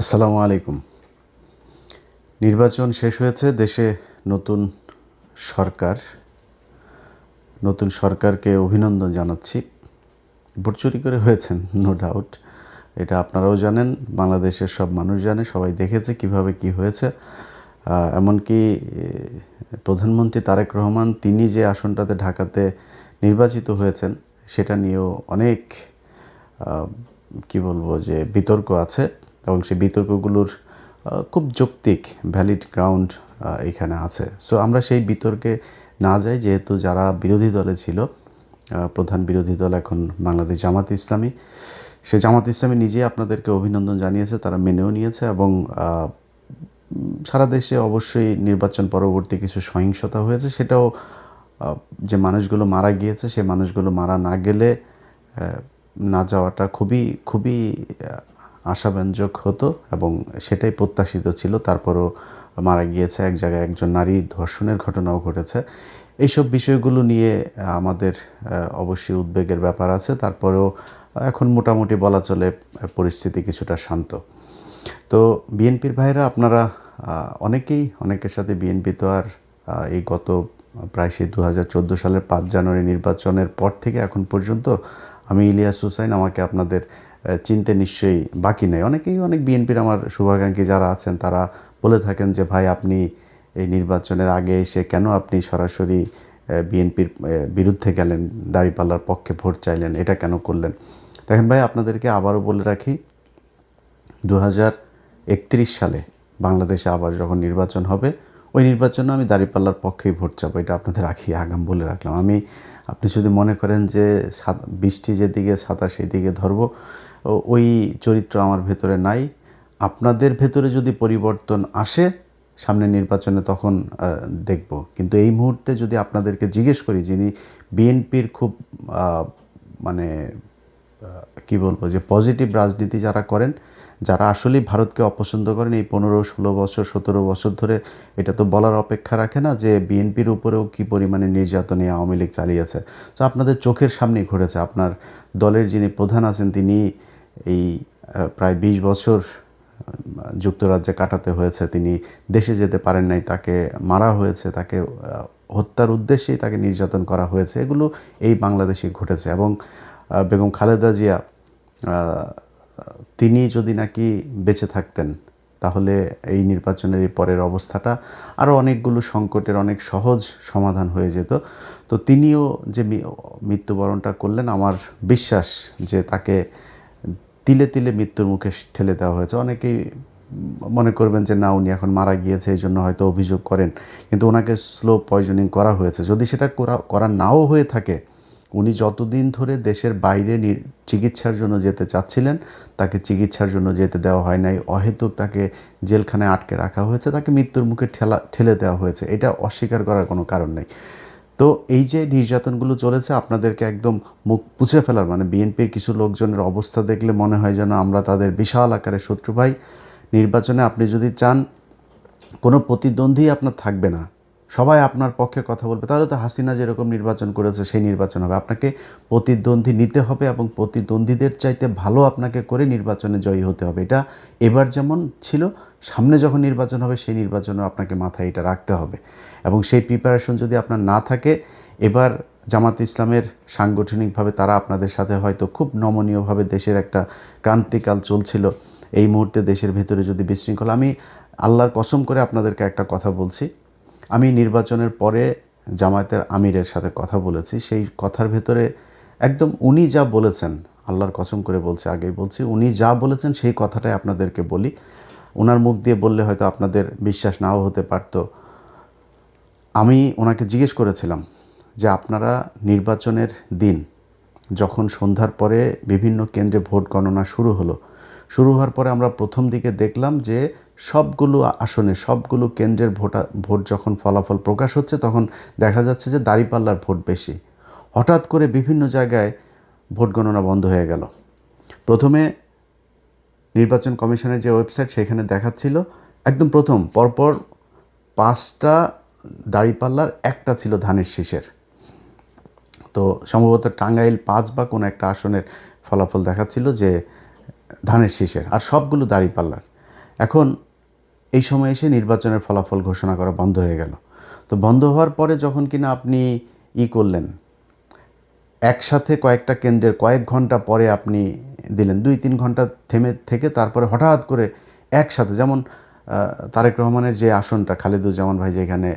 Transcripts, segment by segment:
আসসালামু আলাইকুম। নির্বাচন শেষ হয়েছে, দেশে নতুন সরকার, নতুন সরকারকে অভিনন্দন জানাচ্ছি। ভোট চুরি করে হয়েছেন নো ডাউট এটা আপনারাও জানেন, বাংলাদেশের সব মানুষ জানে, সবাই দেখেছে কীভাবে কি হয়েছে। এমনকি প্রধানমন্ত্রী তারেক রহমান, তিনি যে আসনটাতে ঢাকাতে নির্বাচিত হয়েছেন, সেটা নিয়েও অনেক কি বলব যে বিতর্ক আছে। এবং সেই বিতর্কগুলোর খুব যৌক্তিক ভ্যালিড গ্রাউন্ড এখানে আছে। সো আমরা সেই বিতর্কে না যাই, যেহেতু যারা বিরোধী দলে ছিল প্রধান বিরোধী দল এখন বাংলাদেশ জামাত ইসলামী। সে জামাত ইসলামী নিজে আপনাদেরকে অভিনন্দন জানিয়েছে, তারা মেনেও নিয়েছে এবং সারা দেশে অবশ্যই নির্বাচন পরবর্তী কিছু সহিংসতা হয়েছে। সেটাও যে মানুষগুলো মারা গিয়েছে, সে মানুষগুলো মারা না গেলে না যাওয়াটা খুবই খুবই আশাব্যঞ্জক হতো এবং সেটাই প্রত্যাশিত ছিল। তারপরও মারা গিয়েছে এক জায়গায় একজন নারী ধর্ষণের ঘটনাও ঘটেছে। এইসব বিষয়গুলো নিয়ে আমাদের অবশ্যই উদ্বেগের ব্যাপার আছে। তারপরেও এখন মোটামুটি বলা চলে পরিস্থিতি কিছুটা শান্ত। তো বিএনপির ভাইরা আপনারা অনেকেই, অনেকের সাথে বিএনপি তো আর এই গত, প্রায় সেই দু হাজার চোদ্দ সালের পাঁচ জানুয়ারি নির্বাচনের পর থেকে এখন পর্যন্ত আমি ইলিয়াস হুসাইন আমাকে আপনাদের চিনতে নিশ্চয়ই বাকি নেই। অনেকেই, অনেক বিএনপির আমার শুভাকাঙ্ক্ষী যারা আছেন, তারা বলে থাকেন যে, ভাই, আপনি এই নির্বাচনের আগে এসে কেন আপনি সরাসরি বিএনপির বিরুদ্ধে গেলেন, দাঁড়িপাল্লার পক্ষে ভোট চাইলেন, এটা কেন করলেন? দেখেন ভাই, আপনাদেরকে আবারও বলে রাখি দু হাজার একত্রিশ সালে বাংলাদেশে আবার যখন নির্বাচন হবে, ওই নির্বাচনে আমি দাঁড়িপাল্লার পক্ষেই ভোট চাবো, এটা আপনাদের রাখি আগাম বলে রাখলাম। আমি, আপনি যদি মনে করেন যে সাত- বৃষ্টি যেদিকে ছাতা সেদিকে ধরবো ওই চরিত্র আমার ভেতরে নাই। আপনাদের ভেতরে যদি পরিবর্তন আসে, সামনে নির্বাচনে তখন দেখব। কিন্তু এই মুহূর্তে যদি আপনাদেরকে জিজ্ঞেস করি, যিনি বিএনপির খুব মানে কি বলব, যে পজিটিভ রাজনীতি যারা করেন, যারা আসলেই ভারতকে অপছন্দ করেন, এই পনেরো, ষোলো বছর, সতেরো বছর ধরে এটা তো বলার অপেক্ষা রাখে না যে বিএনপির উপরেও কি পরিমাণে নির্যাতনে আওয়ামী লীগ চালিয়েছে। তো আপনাদের চোখের সামনেই ঘটেছে, আপনার দলের যিনি প্রধান আছেন, তিনি এই প্রায় বিশ বছর যুক্তরাজ্যে কাটাতে হয়েছে, তিনি দেশে যেতে পারেন নাই, তাকে মারা হয়েছে, তাকে হত্যার উদ্দেশ্যেই তাকে নির্যাতন করা হয়েছে, এগুলো এই বাংলাদেশে ঘটেছে এবং বেগম খালেদা জিয়া তিনি যদি নাকি বেঁচে থাকতেন, তাহলে এই নির্বাচনের এই পরের অবস্থাটা আরও অনেকগুলো সংকটের অনেক সহজ সমাধান হয়ে যেত। তো তিনিও যে মৃত্যুবরণটা করলেন, আমার বিশ্বাস যে তাকে তিলে তিলে মৃত্যুর মুখে ঠেলে দেওয়া হয়েছে। অনেকেই মনে করবেন যে, না, উনি এখন মারা গিয়েছে, এই জন্য হয়তো অভিযোগ করেন। কিন্তু ওনাকে স্লো পয়জনিং করা হয়েছে। যদি সেটা করা করা নাও হয়ে থাকে উনি যতদিন ধরে দেশের বাইরে চিকিৎসার জন্য যেতে চাচ্ছিলেন, তাকে চিকিৎসার জন্য যেতে দেওয়া হয় নাই। অহেতুক তাকে জেলখানায় আটকে রাখা হয়েছে, তাকে মৃত্যুর মুখে ঠেলা, ঠেলে দেওয়া হয়েছে। এটা অস্বীকার করার কোনো কারণ নেই। তো এই যে নির্যাতনগুলো চলেছে, আপনাদেরকে একদম মুখ পুছে ফেলার মানে বিএনপির কিছু লোকজনের অবস্থা দেখলে মনে হয় যেন আমরা তাদের বিশাল আকারে শত্রু ভাই। নির্বাচনে আপনি যদি চান, কোনো প্রতিদ্বন্দ্বী আপনার থাকবে না। সবাই আপনার পক্ষে কথা বলবে। তাহলে তো হাসিনা যেরকম নির্বাচন করেছে, সেই নির্বাচন হবে। আপনাকে প্রতিদ্বন্দ্বী নিতে হবে এবং প্রতিদ্বন্দ্বীদের চাইতে ভালো আপনাকে করে নির্বাচনে জয়ী হতে হবে। এটা এবার যেমন ছিল, সামনে যখন নির্বাচন হবে, সেই নির্বাচনেও আপনাকে মাথায় এটা রাখতে হবে। এবং সেই প্রিপারেশন যদি আপনার না থাকে, এবার জামাত ইসলামের সাংগঠনিকভাবে তারা আপনাদের সাথে হয়তো খুব নমনীয়ভাবে দেশের একটা ক্রান্তিকাল চলছিল। এই মুহূর্তে দেশের ভেতরে যদি বিশৃঙ্খলা, আমি আল্লাহর কসম করে আপনাদেরকে একটা কথা বলছি। আমি নির্বাচনের পরে জামায়াতের আমিরের সাথে কথা বলেছি। সেই কথার ভেতরে একদম উনি যা বলেছেন, আল্লাহর কসম করে বলছে, আগেই বলছি, উনি যা বলেছেন সেই কথাটাই আপনাদেরকে বলি। ওনার মুখ দিয়ে বললে হয়তো আপনাদের বিশ্বাস নাও হতে পারতো। আমি ওনাকে জিজ্ঞেস করেছিলাম যে, আপনারা নির্বাচনের দিন যখন সন্ধ্যার পরে বিভিন্ন কেন্দ্রে ভোট গণনা শুরু হলো, শুরু হওয়ার পরে আমরা প্রথম দিকে দেখলাম যে সবগুলো আসনে, সবগুলো কেন্দ্রের ভোটা, ভোট যখন ফলাফল প্রকাশ হচ্ছে, তখন দেখা যাচ্ছে যে দাঁড়িপাল্লার ভোট বেশি। হঠাৎ করে বিভিন্ন জায়গায় ভোট গণনা বন্ধ হয়ে গেল। প্রথমে নির্বাচন কমিশনের যে ওয়েবসাইট, সেখানে দেখাচ্ছিল, একদম প্রথম, পরপর পাঁচটা দাড়িপাল্লার, একটা ছিল ধানের শীষের। তো সম্ভবত টাঙ্গাইল পাঁচ বা কোনো একটা আসনের ফলাফল দেখাচ্ছিল যে ধানের শীষের, আর সবগুলো দাড়িপাল্লার। এখন এই সময় এসে নির্বাচনের ফলাফল ঘোষণা করা বন্ধ হয়ে গেল। তো বন্ধ হওয়ার পরে যখন কিনা আপনি ই করলেন, একসাথে কয়েকটা কেন্দ্রের কয়েক ঘণ্টা পরে আপনি দিলেন, দুই তিন ঘণ্টা থেমে থেকে তারপরে হঠাৎ করে একসাথে যেমন তারেক রহমানের যে আসনটা খালিদুজ্জামান ভাই যেখানে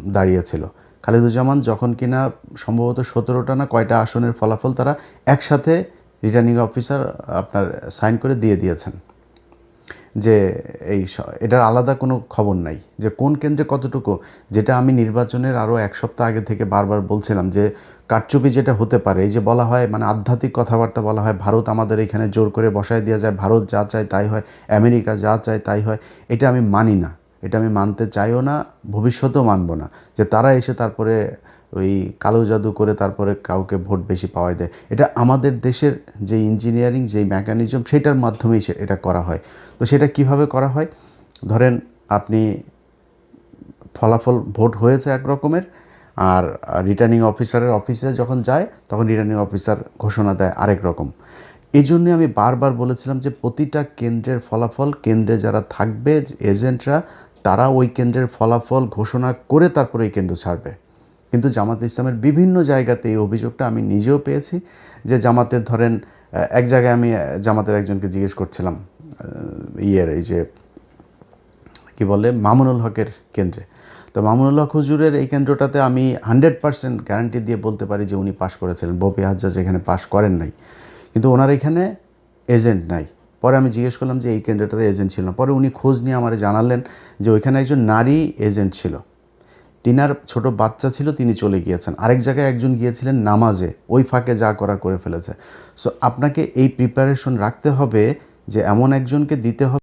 দাঁড়িয়েছিল, খালিদুজ্জামান যখন কিনা সম্ভবত সতেরোটা না কয়টা আসনের ফলাফল তারা একসাথে রিটার্নিং অফিসার আপনার সাইন করে দিয়ে দিয়েছেন। যে এই এটার আলাদা কোনো খবর নাই যে কোন কেন্দ্রে কতটুকু। যেটা আমি নির্বাচনের আরও এক সপ্তাহ আগে থেকে বারবার বলছিলাম যে কারচুপি যেটা হতে পারে, এই যে বলা হয় মানে আধ্যাত্মিক কথাবার্তা বলা হয়, ভারত আমাদের এখানে জোর করে বসায় দেওয়া যায়, ভারত যা চায় তাই হয়, আমেরিকা যা চায় তাই হয়, এটা আমি মানি না। এটা আমি মানতে চাইও না, ভবিষ্যতেও মানবো না। যে তারা এসে তারপরে ওই কালো জাদু করে তারপরে কাউকে ভোট বেশি পাওয়াই দেয়। এটা আমাদের দেশের যে ইঞ্জিনিয়ারিং যেই মেকানিজম সেটার মাধ্যমেই এটা করা হয়। তো সেটা কীভাবে করা হয়? ধরেন আপনি ফলাফল ভোট হয়েছে এক রকমের আর রিটার্নিং অফিসারের অফিসে যখন যায়, তখন রিটার্নিং অফিসার ঘোষণা দেয় আরেক রকম। এই জন্যে আমি বারবার বলেছিলাম যে প্রতিটা কেন্দ্রের ফলাফল, কেন্দ্রে যারা থাকবে এজেন্টরা তারা ওই কেন্দ্রের ফলাফল ঘোষণা করে তারপরে এই কেন্দ্র ছাড়বে। কিন্তু জামাত ইসলামের বিভিন্ন জায়গাতে এই অভিযোগটা আমি নিজেও পেয়েছি যে জামাতের ধরেন এক জায়গায় আমি জামাতের একজনকে জিজ্ঞেস করছিলাম ইয়ের এই যে, কি বলে, মামুনুল হকের কেন্দ্রে। তো মামুনুল হক হুজুরের এই কেন্দ্রটাতে আমি হান্ড্রেড পার্সেন্ট গ্যারান্টি দিয়ে বলতে পারি যে উনি পাশ করেছিলেন। বপি হাজ্জাজ এখানে পাশ করেন নাই। কিন্তু ওনার এখানে এজেন্ট নাই। পরে আমি জিজ্ঞেস করলাম যে এই কেন্দ্রটাতে এজেন্ট ছিল না। পরে উনি খোঁজ নিয়ে আমার জানালেন যে ওইখানে একজন নারী এজেন্ট ছিল। তিনার ছোট বাচ্চা ছিল, তিনি চলে গিয়েছেন। আরেক জায়গায় একজন গিয়েছিলেন নামাজে, ওই ফাঁকে যা করা করে ফেলেছে। সো আপনাকে এই প্রিপারেশন রাখতে হবে যে, এমন একজনকে দিতে হবে